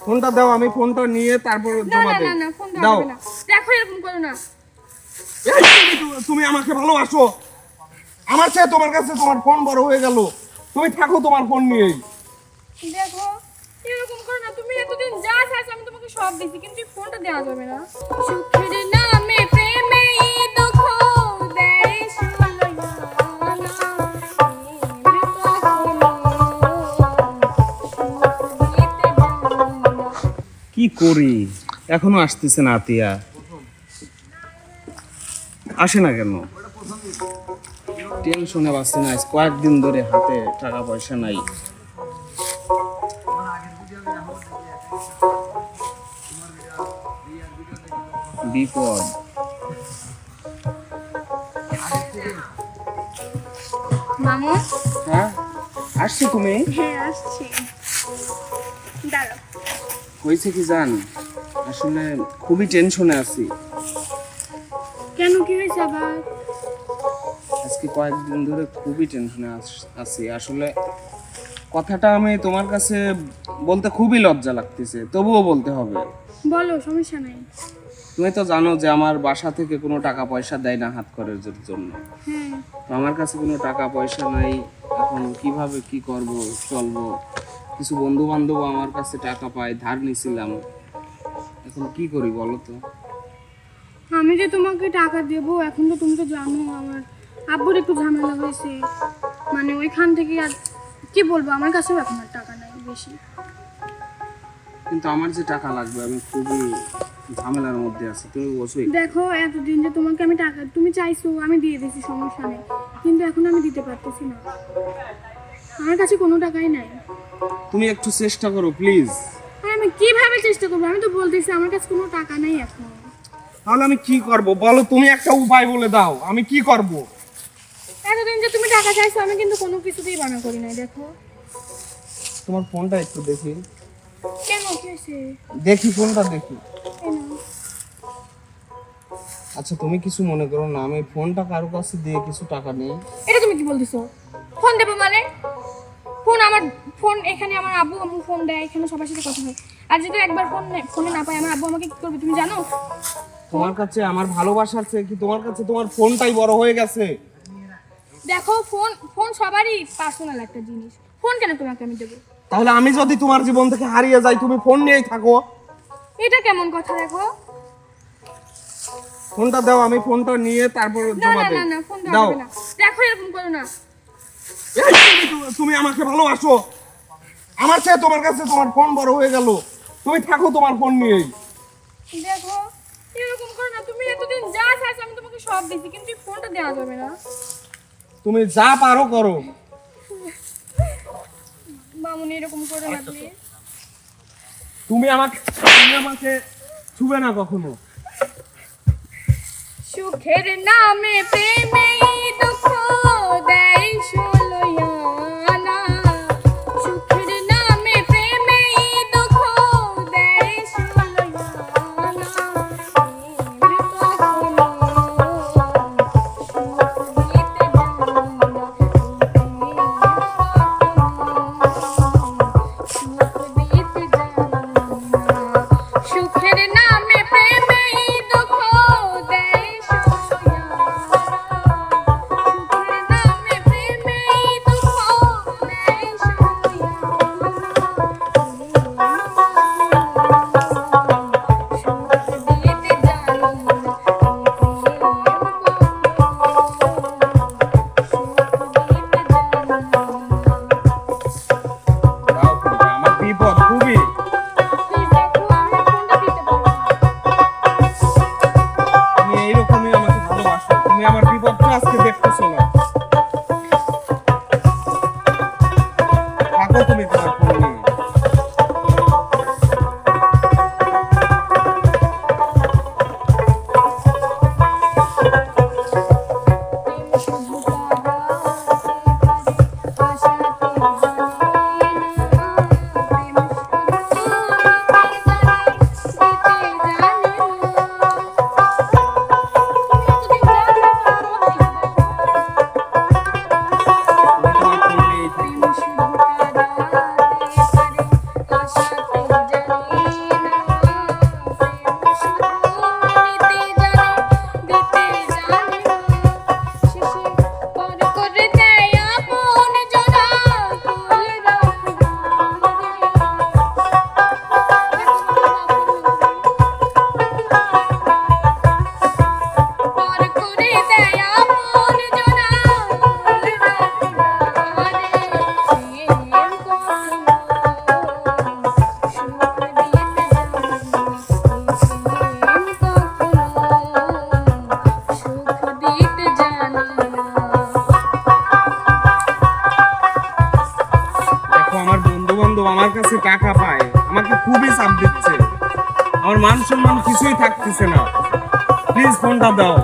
ফোনটা দাও আমি ফোনটা নিয়ে তারপর জমা না না না ফোন দাও। দেখো এরকম করো না। তুমি- তুমি আমাকে ভালোবাসো। আমার চেয়ে তোমার কাছে তোমার ফোন বড় হয়ে গেল। তুমি থাকো তোমার ফোন নিয়েই। দেখো এরকম করো না। তুমি এতদিন যা চাইছো আমি তোমাকে সব দিছি কিন্তু ফোনটা দেওয়া যাবে না। সুখের করি? এখনও আসতেছে না আতিয়া। আসে না কেন? টেনশনে বাঁচছে না কয়েকদিন ধরে হাতে টাকা পয়সা নাই। বিপদ। মামু? হ্যাঁ? আসছি তুমি? হ্যাঁ আসছি। হয়েছে কি জান? আসলে খুবই টেনশনে আছি। কেন কি হয়েছে আবার? আজকে কয়েকদিন ধরে খুবই টেনশনে আছি আসলে কথাটা আমি তোমার কাছে বলতে খুবই লজ্জা লাগতেছে তবুও বলতে হবে। বলো সমস্যা নাই। তুমি তো জানো যে আমার বাসা থেকে কোনো টাকা পয়সা দেয় না হাত খরচের জন্য। হ্যাঁ। তো আমার কাছে কোনো টাকা পয়সা নাই এখন কীভাবে কি করব চলবো? কিছু বন্ধু বান্ধব আমার কাছে টাকা পায় ধার নিছিলাম। এখন কি করি বলো তো? আমি যে তোমাকে টাকা দেবো এখন তো তুমি তো জানো আমার আব্বুর একটু ঝামেলা হয়েছে। মানে ওইখান থেকে আর কি বলব আমার কাছেও এখন আর টাকা নাই বেশি। কিন্তু আমার যে টাকা লাগবে আমি খুবই ঝামেলার মধ্যে আছি। তুমি বোঝোই দেখো এতদিন যে তোমাকে আমি টাকা তুমি চাইছো আমি দিয়ে দিয়েছি সমস্যা নেই। কিন্তু এখন আমি দিতে পারতেছি না। আমার কাছে কোনো টাকাই নাই। তুমি একটু চেষ্টা করো প্লিজ আমি কীভাবে চেষ্টা করব? আমি তো বলতেছি আমার কাছে কোনো টাকা নেই এখন। তাহলে আমি কি করব? বলো তুমি একটা উপায় বলে দাও আমি কি করব? এতদিন যে তুমি টাকা চাইছো আমি কিন্তু কোনো কিছুতেই বানা করি নাই দেখো। তোমার ফোনটা একটু দেখি। কেন? কি দেখি ফোনটা দেখি। আচ্ছা তুমি কিছু মনে করো না আমি ফোনটা কারও কাছে দিয়ে কিছু টাকা নেই। এটা তুমি কি বলতেছো? ফোন দেবো মানে? ফোন আমার ফোন এখানে আমার আব্বু আম্মু ফোন দেয় এখানে সবার সাথে কথা হয়। আর যদি একবার ফোন ফোনে না পাই আমার আব্বু আমাকে কি করবে তুমি জানো? তোমার কাছে আমার ভালোবাসার চেয়ে কি তোমার কাছে তোমার ফোনটাই বড় হয়ে গেছে? দেখো ফোন ফোন সবারই পার্সোনাল একটা জিনিস। ফোন কেন তোমাকে আমি দেবো? তাহলে আমি যদি তোমার জীবন থেকে হারিয়ে যাই তুমি ফোন নিয়েই থাকো। এটা কেমন কথা দেখো? ফোনটা দাও আমি ফোনটা নিয়ে তারপর না না না না ফোন দাও। না। দেখো এরকম করো না। তুমি- তুমি আমাকে ভালোবাসো। আমার চেয়ে তোমার কাছে তোমার ফোন বড় হয়ে গেল। তুমি থাকো তোমার ফোন নিয়েই। দেখো এরকম করো না তুমি এতদিন যা চাইছো আমি তোমাকে সব দিছি কিন্তু ফোনটা দেওয়া যাবে না। তুমি যা পারো করো। মামুনি এরকম করো না please। তুমি আমাকে তুমি আমাকে ছুবে না কখনো। সুখের নামে প্রেমে দেখো আমার বন্ধু বান্ধব আমার কাছে টাকা পায়। আমাকে খুবই চাপ দিচ্ছে। আমার মান সম্মান কিছুই থাকতেছে না। প্লিজ ফোনটা দাও।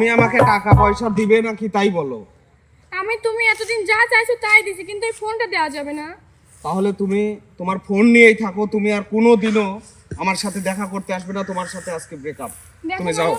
তুমি আমাকে টাকা পয়সা দিবে নাকি তাই বলো। আমি তুমি এতদিন যা চাইছো তাই দিছি কিন্তু এই ফোনটা দেওয়া যাবে না। তাহলে তুমি তোমার ফোন নিয়েই থাকো তুমি আর কোনো দিনও আমার সাথে দেখা করতে আসবে না তোমার সাথে আজকে ব্রেকআপ তুমি যাও।